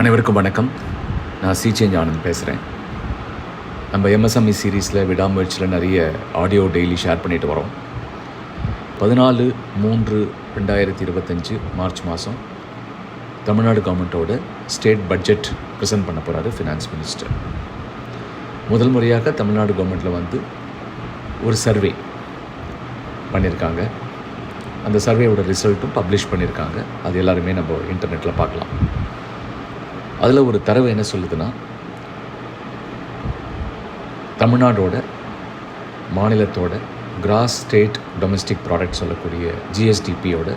அனைவருக்கும் வணக்கம். நான் சி சேஞ்ச் ஆனந்த் பேசுகிறேன் நம்ம எம்எஸ்எம்இ சீரீஸில் விடாமுயற்சியில் நிறைய ஆடியோ டெய்லி ஷேர் பண்ணிட்டு வரோம். பதினாலு மூன்று ரெண்டாயிரத்தி இருபத்தஞ்சு மார்ச் மாதம் தமிழ்நாடு கவர்மெண்ட்டோட ஸ்டேட் பட்ஜெட் ப்ரெசென்ட் பண்ண போகிறாரு ஃபினான்ஸ் மினிஸ்டர் முதல் முறையாக தமிழ்நாடு கவர்மெண்ட்டில் வந்து ஒரு சர்வே பண்ணியிருக்காங்க அந்த சர்வேயோட ரிசல்ட்டும் பப்ளிஷ் பண்ணியிருக்காங்க அது எல்லாருமே நம்ம இன்டர்நெட்டில் பார்க்கலாம். அதில் ஒரு தரவு என்ன சொல்லுதுன்னா தமிழ்நாடோட மாநிலத்தோட கிராஸ் ஸ்டேட் டொமஸ்டிக் ப்ராடக்ட் சொல்லக்கூடிய ஜிஎஸ்டிபியோட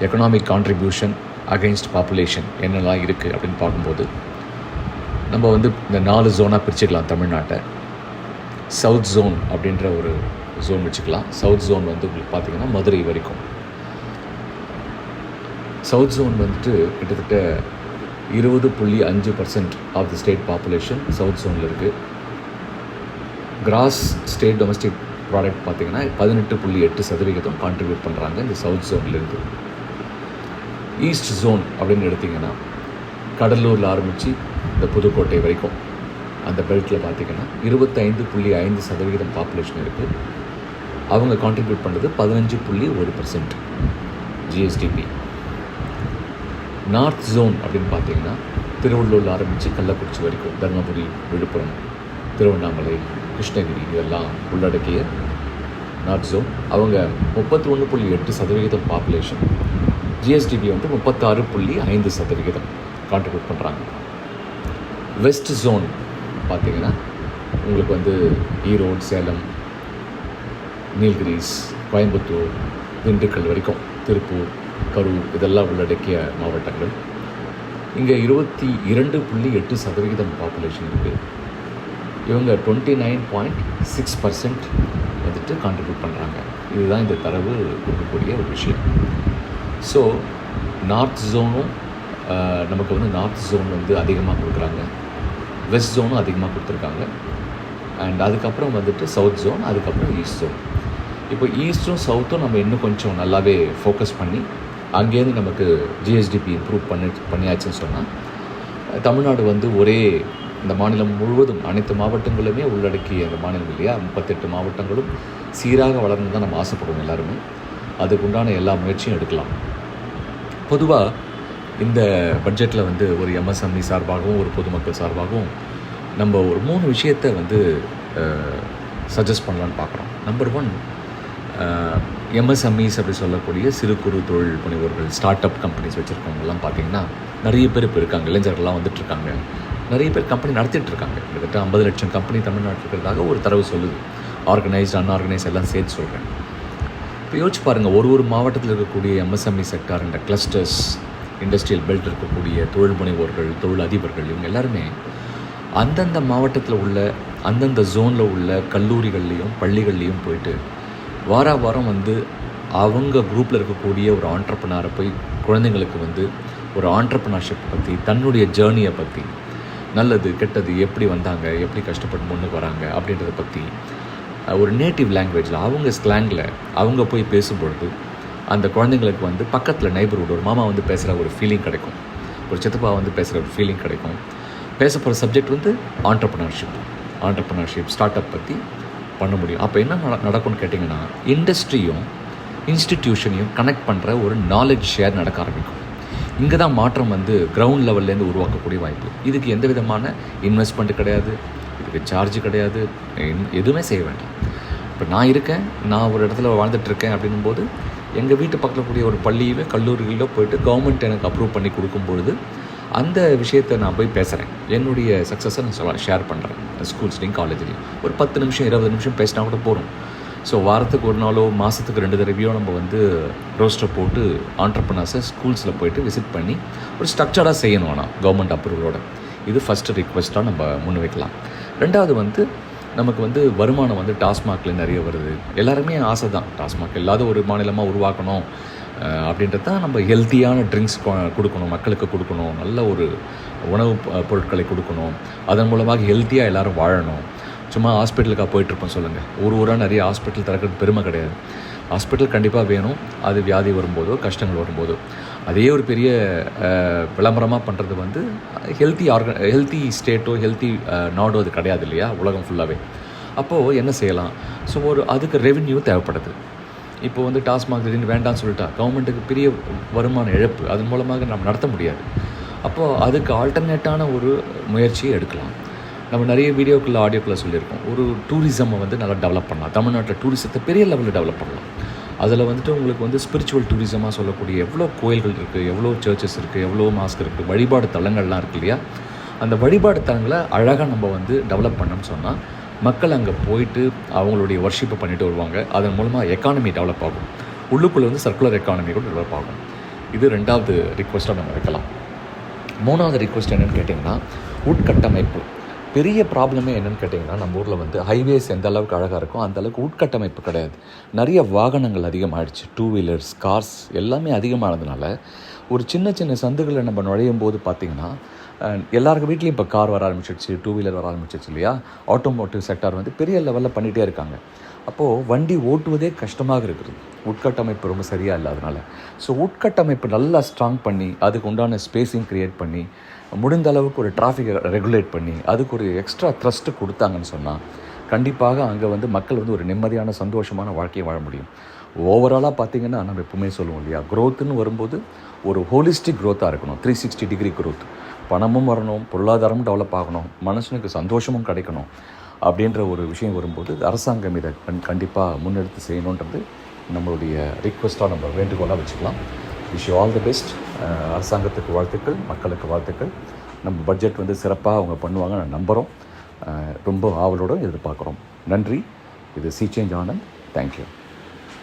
எக்கனாமிக் கான்ட்ரிபியூஷன் அகைன்ஸ்ட் பாப்புலேஷன் என்னெல்லாம் இருக்குது அப்படின்னு பார்க்கும்போது நம்ம வந்து இந்த நாலு ஜோனாக பிரிச்சுக்கலாம் தமிழ்நாட்டை. சவுத் ஜோன் அப்படின்ற ஒரு ஜோன் வச்சுக்கலாம். சவுத் ஜோன் வந்து உங்களுக்கு பார்த்திங்கன்னா மதுரை வரைக்கும். சவுத் ஜோன் வந்துட்டு கிட்டத்தட்ட இருபது புள்ளி அஞ்சு percent of the state population south ஜோனில் இருக்குது கிராஸ் ஸ்டேட் டொமஸ்டிக் ப்ராடக்ட் பார்த்திங்கன்னா பதினெட்டு புள்ளி எட்டு சதவிகிதம் கான்ட்ரிபியூட் பண்ணுறாங்க இந்த சவுத் ஜோன்லேருந்து ஈஸ்ட் ஜோன் அப்படின்னு எடுத்திங்கன்னா கடலூரில் ஆரம்பித்து இந்த புதுக்கோட்டை வரைக்கும் அந்த பெல்ட்டில் பார்த்தீங்கன்னா இருபத்தைந்து புள்ளி ஐந்து சதவிகிதம் பாப்புலேஷன் இருக்குது அவங்க கான்ட்ரிபியூட் பண்ணுறது பதினஞ்சு புள்ளி ஒரு பர்சன்ட் ஜிஎஸ்டிபி நார்த் ஜோன் அப்படின்னு பார்த்தீங்கன்னா திருவள்ளூரில் ஆரம்பித்து கள்ளக்குறிச்சி வரைக்கும் தருமபுரி விழுப்புரம் திருவண்ணாமலை கிருஷ்ணகிரி இதெல்லாம் உள்ளடக்கிய நார்த் ஜோன் அவங்க முப்பத்தி ஒன்று புள்ளி எட்டு சதவிகிதம் பாப்புலேஷன் ஜிஎஸ்டிபி வந்து முப்பத்தாறு புள்ளி ஐந்து சதவிகிதம் கான்ட்ரிபியூட் பண்ணுறாங்க வெஸ்ட் ஜோன் பார்த்தீங்கன்னா உங்களுக்கு வந்து ஈரோடு சேலம் நீல்கிரிஸ் கோயம்புத்தூர் திண்டுக்கல் வரைக்கும் திருப்பூர் கரூர் இதெல்லாம் உள்ளடக்கிய மாவட்டங்கள். இங்கே இருபத்தி இரண்டு புள்ளி எட்டு சதவிகிதம் பாப்புலேஷன் இருக்குது இவங்க twenty nine point six percent வந்துட்டு கான்ட்ரிபியூட் பண்ணுறாங்க இதுதான் இந்த தரவு கொடுக்கக்கூடிய ஒரு விஷயம். ஸோ நார்த் ஜோனும் நமக்கு வந்து நார்த் ஜோன் வந்து அதிகமாக கொடுக்குறாங்க. வெஸ்ட் ஜோனும் அதிகமாக கொடுத்துருக்காங்க. அண்ட் அதுக்கப்புறம் வந்துட்டு சவுத் ஜோன் அதுக்கப்புறம் ஈஸ்ட் ஜோன் இப்போ ஈஸ்ட்டும் சவுத்தும் நம்ம இன்னும் கொஞ்சம் நல்லாவே ஃபோக்கஸ் பண்ணி அங்கேருந்து நமக்கு ஜிஎஸ்டிபி இம்ப்ரூவ் பண்ணி பண்ணியாச்சுன்னு சொன்னால் தமிழ்நாடு வந்து ஒரே இந்த மாநிலம் முழுவதும் அனைத்து மாவட்டங்களுமே உள்ளடக்கிய அந்த மாநிலம் இல்லையா? முப்பத்தெட்டு மாவட்டங்களும் சீராக வளர்ந்து தான் நம்ம ஆசைப்படுவோம் எல்லாருமே. அதுக்குண்டான எல்லா முயற்சியும் எடுக்கலாம். பொதுவாக இந்த பட்ஜெட்டில் வந்து ஒரு எம்எஸ்எம்இ சார்பாகவும் ஒரு பொதுமக்கள் சார்பாகவும் நம்ம ஒரு மூணு விஷயத்தை வந்து சஜஸ்ட் பண்ணலான்னு பார்க்குறோம். நம்பர் ஒன் எம்எஸ்எம்இஸ் அப்படி சொல்லக்கூடிய சிறு குறு தொழில் முனைவோர்கள் ஸ்டார்ட் அப் கம்பெனிஸ் வச்சுருக்கவங்கலாம் பார்த்தீங்கன்னா நிறைய பேர் இப்போ இருக்காங்க. இளைஞர்கள்லாம் வந்துட்டுருக்காங்க. நிறைய பேர் கம்பெனி நடத்திட்டுருக்காங்க. கிட்டத்தட்ட ஐம்பது லட்சம் கம்பெனி தமிழ்நாட்டில் இருக்கிறதாக ஒரு தரவு சொல்லுது. ஆர்கனைஸ்ட் அன்ஆர்கனைஸ் எல்லாம் சேர்த்து சொல்கிறேன் இப்போ யோசிச்சு பாருங்கள் ஒரு ஒரு மாவட்டத்தில் இருக்கக்கூடிய எம்எஸ்எம்இ செக்டார் இந்த கிளஸ்டர்ஸ் இண்டஸ்ட்ரியல் பெல்ட் இருக்கக்கூடிய தொழில் முனைவோர்கள் தொழில் அதிபர்கள் இவங்க எல்லாருமே அந்தந்த மாவட்டத்தில் உள்ள அந்தந்த ஜோனில் உள்ள கல்லூரிகள்லேயும் பள்ளிகள்லேயும் போயிட்டு வார வாரம் வந்து அவங்க குரூப்பில் இருக்கக்கூடிய ஒரு ஆண்டர்பனாரை போய் குழந்தைங்களுக்கு வந்து ஒரு ஆண்டர்பனர்ஷிப் பற்றி தன்னுடைய ஜேர்னியை பற்றி நல்லது கெட்டது எப்படி வந்தாங்க எப்படி கஷ்டப்பட்டு முன்னுக்கு வராங்க அப்படின்றத பற்றி ஒரு நேட்டிவ் லாங்குவேஜில் அவங்க ஸ்லாங்கில் அவங்க போய் பேசும்பொழுது அந்த குழந்தைங்களுக்கு வந்து பக்கத்தில் நைபர்ஹுட் ஒரு மாமா வந்து பேசுகிற ஒரு ஃபீலிங் கிடைக்கும். ஒரு சித்தப்பா வந்து பேசுகிற ஒரு ஃபீலிங் கிடைக்கும். பேச போகிற சப்ஜெக்ட் வந்து ஆண்டர்பனர்ஷிப் ஆண்டர்பனர்ஷிப் ஸ்டார்ட் அப் பற்றி பண்ண முடியும். அப்போ என்ன நட நடக்கும்னு கேட்டிங்கன்னா இண்டஸ்ட்ரியும் இன்ஸ்டிடியூஷனையும் கனெக்ட் பண்ணுற ஒரு நாலேஜ் ஷேர் நடக்க ஆரம்பிக்கும். இங்கே தான் மாற்றம் வந்து கிரவுண்ட் லெவல்லேருந்து உருவாக்கக்கூடிய வாய்ப்பு. இதுக்கு எந்த விதமான இன்வெஸ்ட்மெண்ட் கிடையாது. இதுக்கு சார்ஜ் கிடையாது. எதுவுமே செய்ய வேண்டாம். இப்போ நான் இருக்கேன் நான் ஒரு இடத்துல வாழ்ந்துட்டுருக்கேன் அப்படின்னும்போது எங்கள் வீட்டு பக்கத்தில் கூடிய ஒரு பள்ளியிலோ கல்லூரிகளிலோ போயிட்டு கவர்மெண்ட் எனக்கு அப்ரூவ் பண்ணி கொடுக்கும்பொழுது அந்த விஷயத்தை நான் போய் பேசுகிறேன் என்னுடைய சக்ஸஸை நான் சொல்ல ஷேர் பண்ணுறேன் ஸ்கூல்ஸ்லேயும் காலேஜ்லேயும் ஒரு பத்து நிமிஷம் இருபது நிமிஷம் பேசினா கூட போகிறோம் ஸோ வாரத்துக்கு ஒரு நாளோ மாதத்துக்கு ரெண்டு தடவையோ நம்ம வந்து ரோஸ்டர் போட்டு ஆண்டர்பனர்ஸை ஸ்கூல்ஸில் போயிட்டு விசிட் பண்ணி ஒரு ஸ்ட்ரக்சராக செய்யணும் ஆனால் கவர்மெண்ட் அப்ரூவலோட இது ஃபஸ்ட்டு ரிக்வெஸ்ட்டாக நம்ம முன் வைக்கலாம் ரெண்டாவது வந்து நமக்கு வந்து வருமானம் வந்து டாஸ்மாகில் நிறைய வருது. எல்லாருமே ஆசை தான். டாஸ்மாக் இல்லாத ஒரு மாநிலமாக உருவாக்கணும். அப்படின்றது தான் நம்ம ஹெல்த்தியான ட்ரிங்க்ஸ் கொடுக்கணும் மக்களுக்கு கொடுக்கணும் நல்ல ஒரு உணவு பொருட்களை கொடுக்கணும். அதன் மூலமாக ஹெல்த்தியாக எல்லோரும் வாழணும். சும்மா ஹாஸ்பிட்டலுக்காக போயிட்டுருப்போம் சொல்லுங்கள் ஊர் ஊராக நிறைய ஹாஸ்பிட்டல் திறக்கிறது பெருமை கிடையாது. ஹாஸ்பிட்டல் கண்டிப்பாக வேணும். அது வியாதி வரும்போதோ கஷ்டங்கள் வரும்போதோ. அதே ஒரு பெரிய விளம்பரமாக பண்ணுறது வந்து ஹெல்த்தி ஆர்கன் ஹெல்த்தி ஸ்டேட்டோ ஹெல்த்தி நாடோ அது கிடையாது இல்லையா? உலகம் ஃபுல்லாகவே அப்போது என்ன செய்யலாம்? ஸோ ஒரு அதுக்கு ரெவின்யூ தேவைப்படுது. இப்போ வந்து டாஸ்மாக் திடீர்னு வேண்டாம்னு சொல்லிட்டா கவர்மெண்ட்டுக்கு பெரிய வருமான இழப்பு. அதன் மூலமாக நம்ம நடத்த முடியாது. அப்போது அதுக்கு ஆல்டர்னேட்டான ஒரு முயற்சியை எடுக்கலாம். நம்ம நிறைய வீடியோக்குள்ள ஆடியோக்குள்ளே சொல்லியிருக்கோம். ஒரு டூரிசமை வந்து நல்லா டெவலப் பண்ணலாம். தமிழ்நாட்டில் டூரிசத்தை பெரிய லெவலில் டெவலப் பண்ணலாம். அதில் வந்துட்டு உங்களுக்கு வந்து ஸ்பிரிச்சுவல் டூரிசமாக சொல்லக்கூடிய எவ்வளோ கோயில்கள் இருக்குது எவ்வளோ சர்ச்சஸ் இருக்குது எவ்வளோ மாஸ்க் இருக்குது வழிபாடு தலங்கள்லாம் இருக்கு இல்லையா? அந்த வழிபாடு தலங்களை அழகாக நம்ம வந்து டெவலப் பண்ணோம்னு சொன்னால் மக்கள் அங்கே போயிட்டு அவங்களுடைய ஒர்ஷிப்பை பண்ணிட்டு வருவாங்க. அதன் மூலமாக எக்கானமி டெவலப் ஆகும். உள்ளுக்குள்ளே வந்து சர்க்குலர் எக்கானமி கூட டெவலப் ஆகும். இது ரெண்டாவது ரிக்வஸ்ட்டாக நம்ம வைக்கலாம். மூணாவது ரிக்வஸ்ட் என்னென்னு கேட்டிங்கன்னா உட்கட்டமைப்பு. பெரிய ப்ராப்ளமே என்னென்னு கேட்டிங்கன்னா நம்ம ஊரில் வந்து ஹைவேஸ் எந்த அளவுக்கு அழகாக இருக்கோ அந்த அளவுக்கு உட்கட்டமைப்பு கிடையாது. நிறைய வாகனங்கள் அதிகமாகிடுச்சு டூ வீலர்ஸ் கார்ஸ் எல்லாமே அதிகமானதுனால ஒரு சின்ன சின்ன சந்துகளில் நம்ம நுழையும் போது பார்த்திங்கன்னா எல்லாருக்கும் வீட்லேயும் இப்போ கார் வர ஆரம்பிச்சிடுச்சு டூ வீலர் வர ஆரம்பிச்சிடுச்சு இல்லையா? ஆட்டோமோட்டிவ் செக்டார் வந்து பெரிய லெவலில் பண்ணிகிட்டே இருக்காங்க. அப்போது வண்டி ஓட்டுவதே கஷ்டமாக இருக்குது. உட்கட்டமைப்பு ரொம்ப சரியாக இல்லை அதனால். ஸோ உட்கட்டமைப்பு நல்லா ஸ்ட்ராங் பண்ணி அதுக்கு உண்டான ஸ்பேஸிங் க்ரியேட் பண்ணி முடிந்த அளவுக்கு ஒரு டிராஃபிக்கை ரெகுலேட் பண்ணி அதுக்கு ஒரு எக்ஸ்ட்ரா த்ரஸ்ட்டு கொடுத்தாங்கன்னு சொன்னால் கண்டிப்பாக அங்கே வந்து மக்கள் வந்து ஒரு நிம்மதியான சந்தோஷமான வாழ்க்கையை வாழ முடியும். ஓவராலாக பார்த்தீங்கன்னா நம்ம எப்பவுமே சொல்லுவோம் இல்லையா? க்ரோத்துன்னு வரும்போது ஒரு ஹோலிஸ்டிக் க்ரோத்தாக இருக்கணும். த்ரீ சிக்ஸ்டி டிகிரி க்ரோத் பணமும் வரணும் பொருளாதாரமும் டெவலப் ஆகணும் மனுஷனுக்கு சந்தோஷமும் கிடைக்கணும் அப்படின்ற ஒரு விஷயம் வரும்போது அரசாங்கம் இதை கண் கண்டிப்பாக முன்னெடுத்து செய்யணுன்றது நம்மளுடைய ரிக்வெஸ்ட்டாக நம்ம வேண்டுகோளாக வச்சுக்கலாம். விஷ் ஆல் தி பெஸ்ட் அரசாங்கத்துக்கு வாழ்த்துக்கள் மக்களுக்கு வாழ்த்துக்கள். நம்ம பட்ஜெட் வந்து சிறப்பாக அவங்க பண்ணுவாங்க நான் நம்புகிறோம் ரொம்ப ஆவலோடு எதிர்பார்க்குறோம். நன்றி. இது சி சேஞ்ச் ஆனந்த் தேங்க்யூ